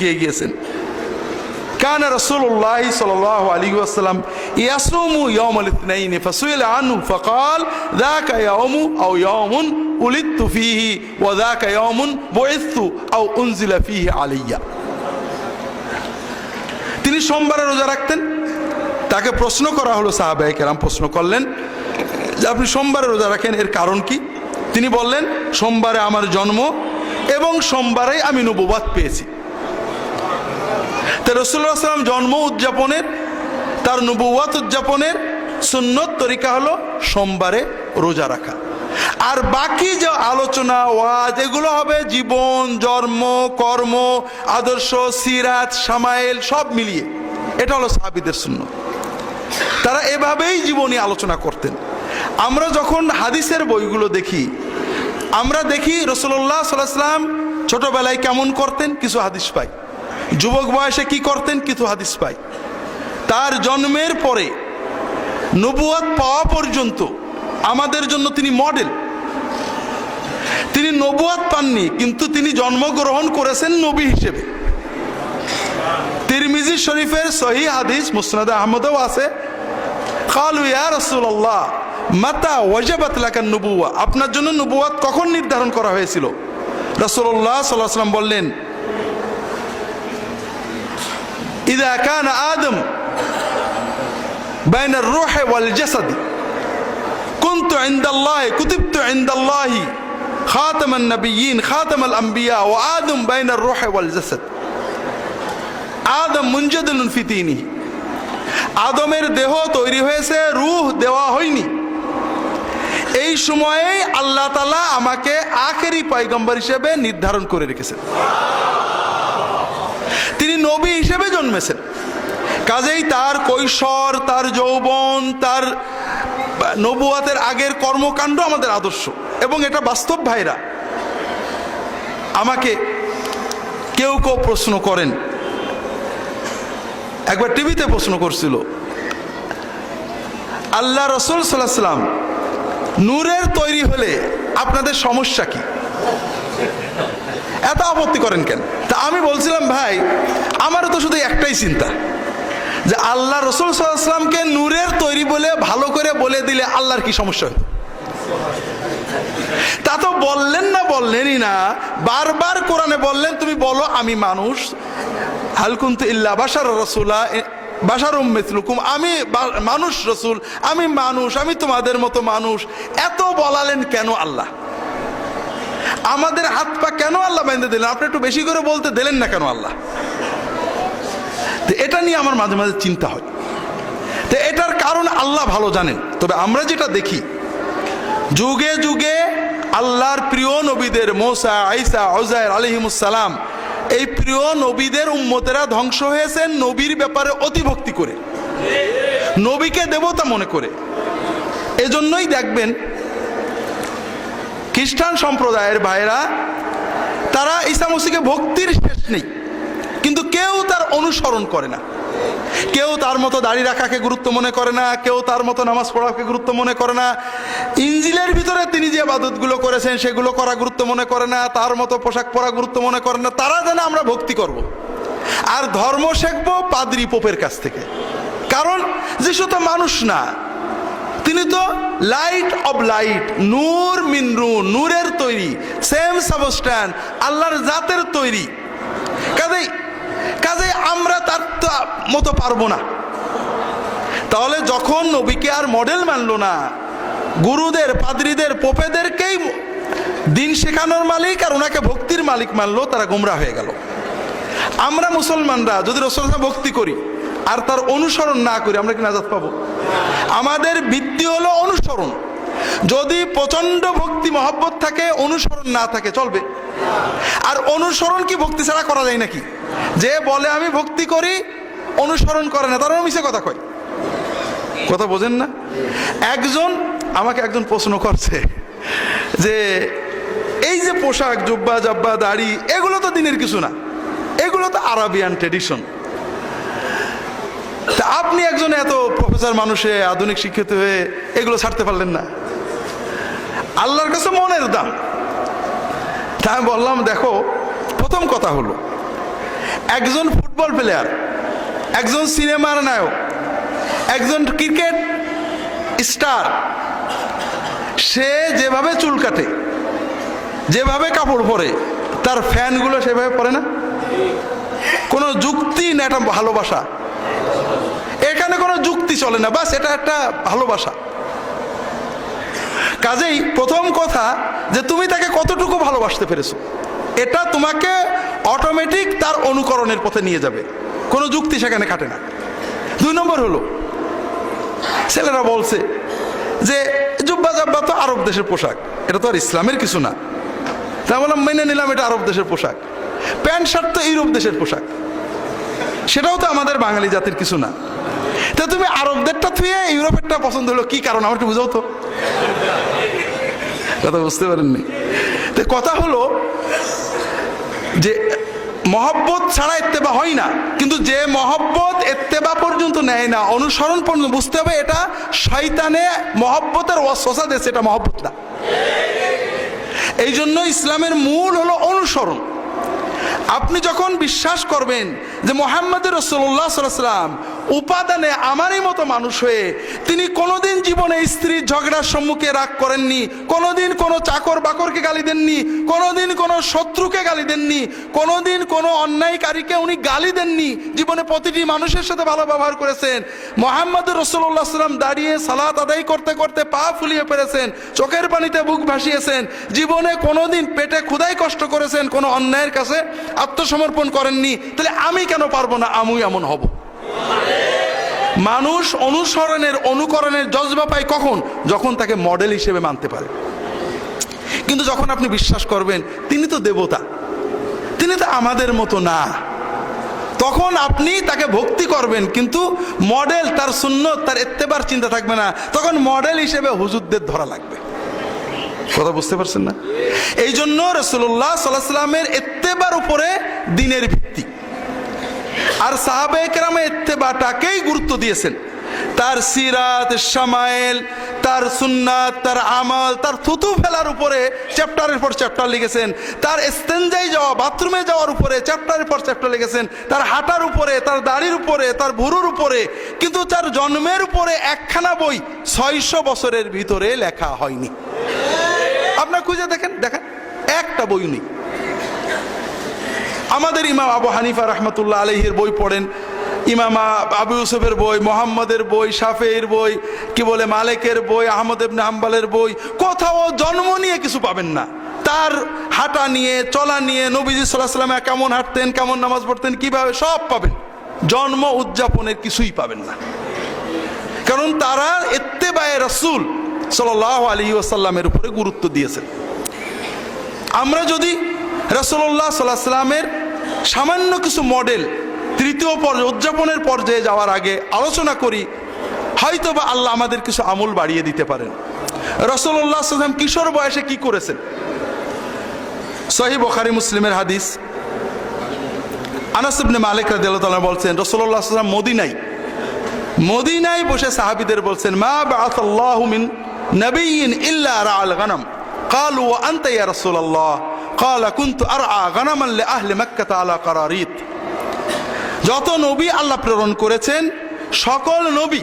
গিয়েছেন? কান রসুল্লাহ সাল আলী আসসালাম ইয়ম আল ইতনাইন ফাসুইল ফাকাল, যাকা ইয়ামু আও ইয়ামুন ফিহি ওয়া যাকা ইয়ামুন আও উনজিলা ফিহি আলাইয়া। তিনি সোমবারে রোজা রাখতেন। তাকে প্রশ্ন করা হলো, সাহাবায়ে কেরাম প্রশ্ন করলেন যে, আপনি সোমবারে রোজা রাখেন, এর কারণ কি? তিনি বললেন, সোমবারে আমার জন্ম এবং সোমবারে আমি নবুবাদ পেয়েছি। তা রসুল্লাহ সাল্লাম জন্ম উদযাপনের, তার নবুয়াত উদযাপনের সুন্নত তরিকা হলো সোমবারে রোজা রাখা। আর বাকি যে আলোচনা, ওয়াজ, এগুলো হবে জীবন, জন্ম, কর্ম, আদর্শ, সিরাত, সামাইল, সব মিলিয়ে। এটা হলো সাহাবিদের শূন্য তারা এভাবেই জীবনী আলোচনা করতেন। আমরা যখন হাদিসের বইগুলো দেখি, আমরা দেখি রসুল্লাহ সাল্লাম ছোটবেলায় কেমন করতেন, কিছু হাদিস পাই। যুবক বয়সে কি করতেন? কিছু হাদিস পাই। তার জন্মের পরে নবুয়াত পাওয়া পর্যন্ত আমাদের জন্য তিনি মডেল তিনি নবুয়াত পাননি, কিন্তু তিনি জন্মগ্রহণ করেছেন নবী হিসেবে। তিরমিজি শরীফের সহি হাদিস মুসনাদ আহমদও আছে। খালু রাসূলুল্লাহ, মাতা ওয়াজাবাত লাকান নবুয়া আপনার জন্য নবুয়াত কখন নির্ধারণ করা হয়েছিল? রাসূলুল্লাহ সাল্লাল্লাহু আলাইহি ওয়াসাল্লাম বললেন إذا كان آدم بين الروح والجسد كنت عند الله كتبت عند الله خاتم النبيين خاتم الأنبياء وآدم بين الروح والجسد আদম মুঞ্জাদুল ফিতিনি আদমের দেহ তৈরি হয়েছে রুহ দেওয়া হয়নি এই সময়েই আল্লাহ তালা আমাকে আখেরি পয়গম্বর হিসেবে নির্ধারণ করে রেখেছেন তিনি নবী হিসেবে জন্মেছেন। কাজেই তার কৈশোর, তার যৌবন, তার নবুয়াতের আগের কর্মকাণ্ড আমাদের আদর্শ এবং এটা বাস্তব ভাইরা। আমাকে কেউ কেউ প্রশ্ন করেন। একবার টিভিতে প্রশ্ন করছিল, আল্লাহ রসুল সাল্লাম নূরের তৈরি হলে আপনাদের সমস্যা কি? এত আপত্তি করেন কেন? আমি বলছিলাম, ভাই, আমারও তো শুধু একটাই চিন্তা, যে আল্লাহ রসুল সাল্লামকে নূরের তৈরি বলে, ভালো করে বলে দিলে আল্লাহর কি সমস্যা তা তো বললেন না, বললেনই না। বারবার কোরআনে বললেন, তুমি বলো, আমি মানুষ। হালকুন্তু ইল্লা বাসার রসুলা বাসার উম্মেসলুকুম আমি মানুষ রসুল, আমি মানুষ, আমি তোমাদের মতো মানুষ। এত বলালেন কেন আল্লাহ? আমাদের হাত পা কেন আল্লাহ বেঁধে দিলেন? আপনি একটু বেশি করে বলতে দিলেন না কেন আল্লাহ? তো এটা নিয়ে আমার মাঝে মাঝে চিন্তা হয়। তো এটার কারণ আল্লাহ ভালো জানেন। তবে আমরা যেটা দেখি, যুগে যুগে আল্লাহর প্রিয় নবীদের, মোসা আইসা ওজায়ের আলহিমুসালাম এই প্রিয় নবীদের উম্মতেরা ধ্বংস হয়েছেন নবীর ব্যাপারে অতিভক্তি করে। নবীকে দেবতা মনে করে। এজন্যই দেখবেন খ্রিস্টান সম্প্রদায়ের ভাইরা তারা ঈসা মসিকে ভক্তির শেষ নেই। কিন্তু কেউ তার অনুসরণ করে না। কেউ তার মতো দাড়ি রাখাকে গুরুত্ব মনে করে না, কেউ তার মতো নামাজ পড়াকে গুরুত্ব মনে করে না। ইঞ্জিলের ভিতরে তিনি যে বাদতগুলো করেছেন, সেগুলো করা গুরুত্ব মনে করে না, তার মতো পোশাক পরা গুরুত্ব মনে করে না। তারা যেন আমরা ভক্তি করব। আর ধর্ম শিখব পাদ্রি পোপের কাছ থেকে। কারণ যিশু মানুষ না। তিনি তো লাইট অব লাইট নূর মিনরু নূরের তৈরি সেম সাবস্ট্যান্ড আল্লাহর জাতের তৈরি। কাজেই কাজেই আমরা তার মতো পারব না। তাহলে যখন নবীকে আর মডেল মানলো না, গুরুদের, পাদ্রীদের, পোপেদেরকেই দিন শেখানোর মালিক আর ওনাকে ভক্তির মালিক মানলো, তারা গোমরা হয়ে গেল। আমরা মুসলমানরা, যদি রসুল ভক্তি করি আর তার অনুসরণ না করি আমরা কি নাজাত পাবো? আমাদের ভিত্তি হলো অনুসরণ। যদি প্রচণ্ড ভক্তি, মহব্বত থাকে, অনুসরণ না থাকে, চলবে। আর অনুসরণ কি ভক্তি ছাড়া করা যায় নাকি? যে বলে আমি ভক্তি করি, অনুসরণ করে না তারা মিশে কথা কয়। কথা বোঝেন না? একজন, আমাকে একজন প্রশ্ন করছে যে, এই যে পোশাক, জুব্বা, জাব্বা, দাড়ি, এগুলো তো দিনের কিছু না। এগুলো তো আরবিয়ান ট্রেডিশন। আপনি একজন এত প্রফেসর মানুষে, আধুনিক শিক্ষিত হয়ে এগুলো ছাড়তে পারলেন না। আল্লাহর কাছে মনের দাম। তা আমি বললাম, দেখো, প্রথম কথা হলো, একজন ফুটবল প্লেয়ার একজন সিনেমার নায়ক, একজন ক্রিকেট স্টার সে যেভাবে চুল কাটে, যেভাবে কাপড় পরে, তার ফ্যানগুলো সেভাবে পরে না? কোনো যুক্তি না, এটা ভালোবাসা। এখানে কোনো যুক্তি চলে না, বাস এটা একটা ভালোবাসা। কাজেই প্রথম কথা যে তুমি তাকে কতটুকু ভালোবাসতে পেরেছ, এটা তোমাকে অটোমেটিক তার অনুকরণের পথে নিয়ে যাবে। কোনো যুক্তি সেখানে খাটে না। দুই নম্বর হলো, ছেলেরা বলছে যে জুব্বা জাব্বা তো আরব দেশের পোশাক, এটা তো আর ইসলামের কিছু না। তা বললাম, মেনে নিলাম, এটা আরব দেশের পোশাক। প্যান্ট শার্ট তো ইউরোপ দেশের পোশাক। সেটাও তো আমাদের বাঙালি জাতির কিছু না। তা তুমি আরবদেরটা থুয়ে ইউরোপেরটা পছন্দ হলো, কি কারণ? আমার বুঝাও তো। কথা বুঝতে পারেননি। তো কথা হলো যে, মহব্বত ছাড়া এত্তেবা হয় না, কিন্তু যে মহব্বত এত্তেবা পর্যন্ত নেয় না, অনুসরণ পর্যন্ত, বুঝতে হবে এটা শয়তানে মহব্বতের ওয়াসা দেশে এটা মহব্বত না। এই জন্য ইসলামের মূল হলো অনুসরণ। আপনি যখন বিশ্বাস করবেন যে মোহাম্মদ রসোল্লা সাল্লাম উপাদানে আমারই মতো মানুষ হয়ে তিনি কোনোদিন জীবনে স্ত্রীর ঝগড়ার সম্মুখে রাগ করেননি, কোনোদিন কোনো চাকর বাকরকে গালি দেননি, কোনোদিন কোনো শত্রুকে গালি দেননি, কোনোদিন কোনো অন্যায়কারীকে উনি গালি দেননি। জীবনে প্রতিটি মানুষের সাথে ভালো ব্যবহার করেছেন। মোহাম্মদ রসোল্লা সাল্লাম দাঁড়িয়ে সালাত আদায় করতে করতে পা ফুলিয়ে পেরেছেন চোখের পানিতে বুক ভাসিয়েছেন। জীবনে কোনোদিন পেটে ক্ষুদাই কষ্ট করেছেন, কোনো অন্যায়ের কাছে আত্মসমর্পণ করেননি। তাহলে আমি কেন পারব না? আমি এমন হব। মানুষ অনুসরণের, অনুকরণের জজবা পায় কখন? যখন তাকে মডেল হিসেবে মানতে পারে। কিন্তু যখন আপনি বিশ্বাস করবেন, তিনি তো দেবতা, তিনি তো আমাদের মতো না। তখন আপনি তাকে ভক্তি করবেন, কিন্তু মডেল তার শূন্য তার এত্তেবার চিন্তা থাকবে না। তখন মডেল হিসেবে হুজুরদের ধরা লাগবে। কথা বুঝতে পারছেন না? এই জন্য রসুল্লাহ সাল্লাহ সাল্লামের এত্তেবার উপরে দিনের ভিত্তি। আর সাহাবে এত্তেবাটাকেই গুরুত্ব দিয়েছেন। তার সিরাত সামাইল তার সুন্নাত, তার আমল, তার থুতু ফেলার উপরে চ্যাপ্টারের পর চ্যাপ্টার লিখেছেন। তার স্টেঞ্জাই যাওয়া, বাথরুমে যাওয়ার উপরে চ্যাপ্টারের পর চ্যাপ্টার লিখেছেন। তার হাঁটার উপরে, তার দাড়ির উপরে, তার ভুরুর উপরে, কিন্তু তার জন্মের উপরে একখানা বই ছয়শো বছরের ভিতরে লেখা হয়নি। আপনার খুঁজে দেখেন দেখেন, একটা বই নেই। আমাদের ইমাম আবু হানিফা রহমতুল্লাহ আলহির বই পড়েন। ইমাম আবু ইউসুফের বই, মোহাম্মদের বই শাফের বই, কি বলে মালেকের বই, আহমদ ইবনে হাম্বালের বই, কোথাও জন্ম নিয়ে কিছু পাবেন না। তার হাঁটা নিয়ে, চলা নিয়ে নবীজি সাল্লাহ সাল্লামে কেমন হাঁটতেন, কেমন নামাজ পড়তেন, কীভাবে সব পাবেন। জন্ম উদযাপনের কিছুই পাবেন না। কারণ তারা এত্তেবায় রসুল সাল্লাহ আলী ওসাল্লামের উপরে গুরুত্ব দিয়েছেন। আমরা যদি রসল্লাহ সাল্লাহ সাল্লামের সামান্য কিছু মডেল তৃতীয় পর্যায়ে উদযাপনের পর্যায়ে যাওয়ার আগে আলোচনা করি হয়তো বা আল্লাহ আমাদের কিছু আমল বাড়িয়ে দিতে পারেন রসল্লাহ সাল্লাম কিশোর বয়সে কি করেছেন সহি বখারি মুসলিমের হাদিস আনাসিবনে মালিক রাদিয়াল্লাহু বলছেন রসল্লাহ সাল্লাম মদিনাই মদিনায় বসে সাহাবিদের বলছেন মা বাআতাল্লাহু মিন নাবিয়্যিন ইল্লা রাআল গানাম قالوا وانت يا رسول الله قال كنت ارعى غنما لاهل مكه على قراريط যত নবী আল্লাহ প্রেরণ করেছেন সকল নবী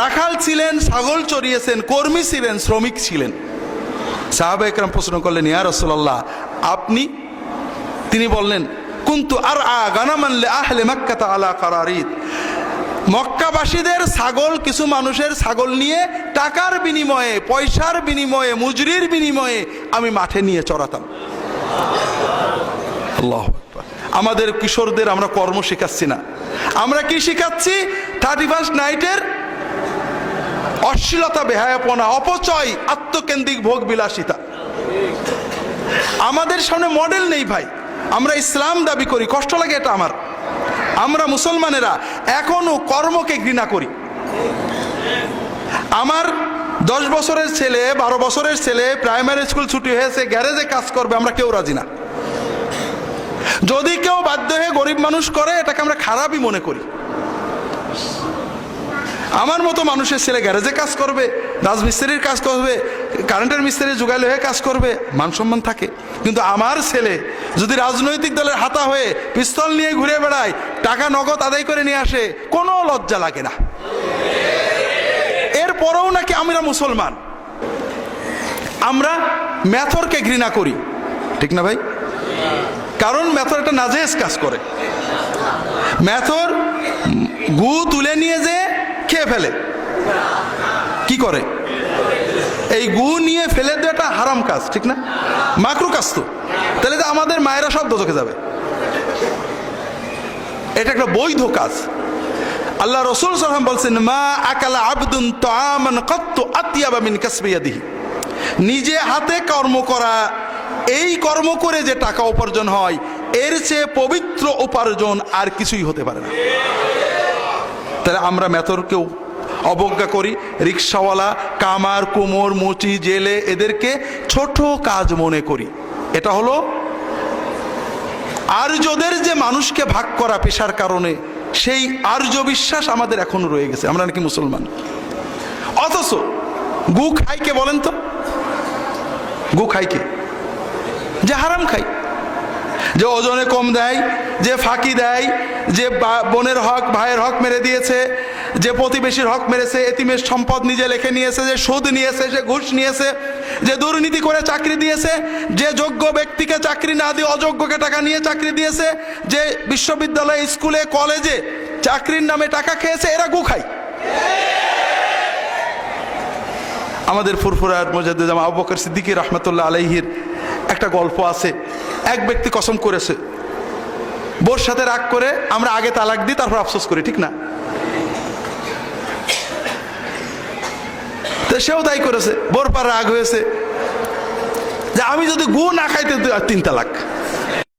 রাখাল ছিলেন ছাগল চড়িয়েছেন কর্মী ছিলেন শ্রমিক ছিলেন সাহাবা একরাম প্রশ্ন করলেন ইয়া রসুল্লাহ আপনি তিনি বললেন কুন্তু আর আ গানামানলে আহলে মাক্কাতা আলা কারারিত মক্কাবাসীদের ছাগল কিছু মানুষের ছাগল নিয়ে টাকার বিনিময়ে পয়সার বিনিময়ে মুজরির বিনিময়ে আমি মাঠে নিয়ে চড়াতাম। আমাদের কিশোরদের আমরা কর্ম শেখাচ্ছি না। আমরা কি শেখাচ্ছি? থার্টি ফার্স্ট নাইটের অশ্লীলতা, বেহায়াপনা, অপচয়, আত্মকেন্দ্রিক ভোগ বিলাসিতা। আমাদের সামনে মডেল নেই ভাই। আমরা ইসলাম দাবি করি, কষ্ট লাগে এটা আমার। আমরা মুসলমানেরা এখনও কর্মকে ঘৃণা করি। আমার দশ বছরের ছেলে, বারো বছরের ছেলে প্রাইমারি স্কুল ছুটি হয়েছে গ্যারেজে কাজ করবে, আমরা কেউ রাজি না। যদি কেউ বাধ্য হয়ে গরিব মানুষ করে, এটাকে আমরা খারাপই মনে করি। আমার মতো মানুষের ছেলে গ্যারেজে কাজ করবে, রাজমিস্ত্রির কাজ করবে কারেন্টের মিস্ত্রি যোগাইলে হয়ে কাজ করবে, মান সম্মান থাকে। কিন্তু আমার ছেলে যদি রাজনৈতিক দলের হাতা হয়ে পিস্তল নিয়ে ঘুরে বেড়ায়, টাকা নগদ আদায় করে নিয়ে আসে, কোনো লজ্জা লাগে না। এরপরেও নাকি আমরা মুসলমান। আমরা ম্যাথরকে ঘৃণা করি। ঠিক না ভাই? কারণ ম্যাথর একটা নাজেজ কাজ করে। ম্যাথর গু তুলে নিয়ে যে খেয়ে ফেলে। কি করে? এই গু নিয়ে ফেলে দেওয়াটা হারাম কাজ, ঠিক না? মাকরু কাজ তো। তাহলে তো আমাদের মায়েরা সব দোজকে যাবে। এটা একটা বৈধ কাজ। আল্লাহ রসুল সাল্লাম বলছেন, মা আকালা আবদুন তামান কত্ত আতিয়াবা মিন কাসবিয়াদিহি নিজে হাতে কর্ম করা, এই কর্ম করে যে টাকা উপার্জন হয়, এর চেয়ে পবিত্র উপার্জন আর কিছুই হতে পারে না। তাহলে আমরা মেথরকেও অবজ্ঞা করি, রিক্সাওয়ালা, কামার, কোমর, মুচি, জেলে, এদেরকে ছোট কাজ মনে করি। এটা হলো আর্যদের যে মানুষকে ভাগ করা, পেশার কারণে সেই আর্য বিশ্বাস আমাদের এখনও রয়ে গেছে। আমরা নাকি মুসলমান। অথচ গু খাই কে বলেন তো? গু খাই কে? যে হারাম খাই যে ওজনে কম দেয়, যে ফাঁকি দেয়, যে বোনের হক, ভাইয়ের হক মেরে দিয়েছে, যে প্রতিবেশীর হক মেরেছে, এতিমের সম্পদ নিজে লেখে নিয়েছে, যে সুদ নিয়েছে, যে ঘুষ নিয়েছে যে দুর্নীতি করে চাকরি দিয়েছে, যে যোগ্য ব্যক্তিকে চাকরি না দিয়ে অযোগ্যকে টাকা নিয়ে চাকরি দিয়েছে, যে বিশ্ববিদ্যালয়ে, স্কুলে, কলেজে চাকরির নামে টাকা খেয়েছে, এরা গু খায়। আমাদের ফুরফুরার মজাদুজ্জামা আবু বকর সিদ্দিকী রহমতুল্লাহ আলাইহির একটা গল্প আছে। এক ব্যক্তি কসম করেছে বোর সাথে রাগ করে আমরা আগে তালাক দিই, তারপর আফসোস করি, ঠিক না? সেও তাই করেছে বোর পার রাগ হয়েছে। যে আমি যদি গু না খাইতে তিন তালাক।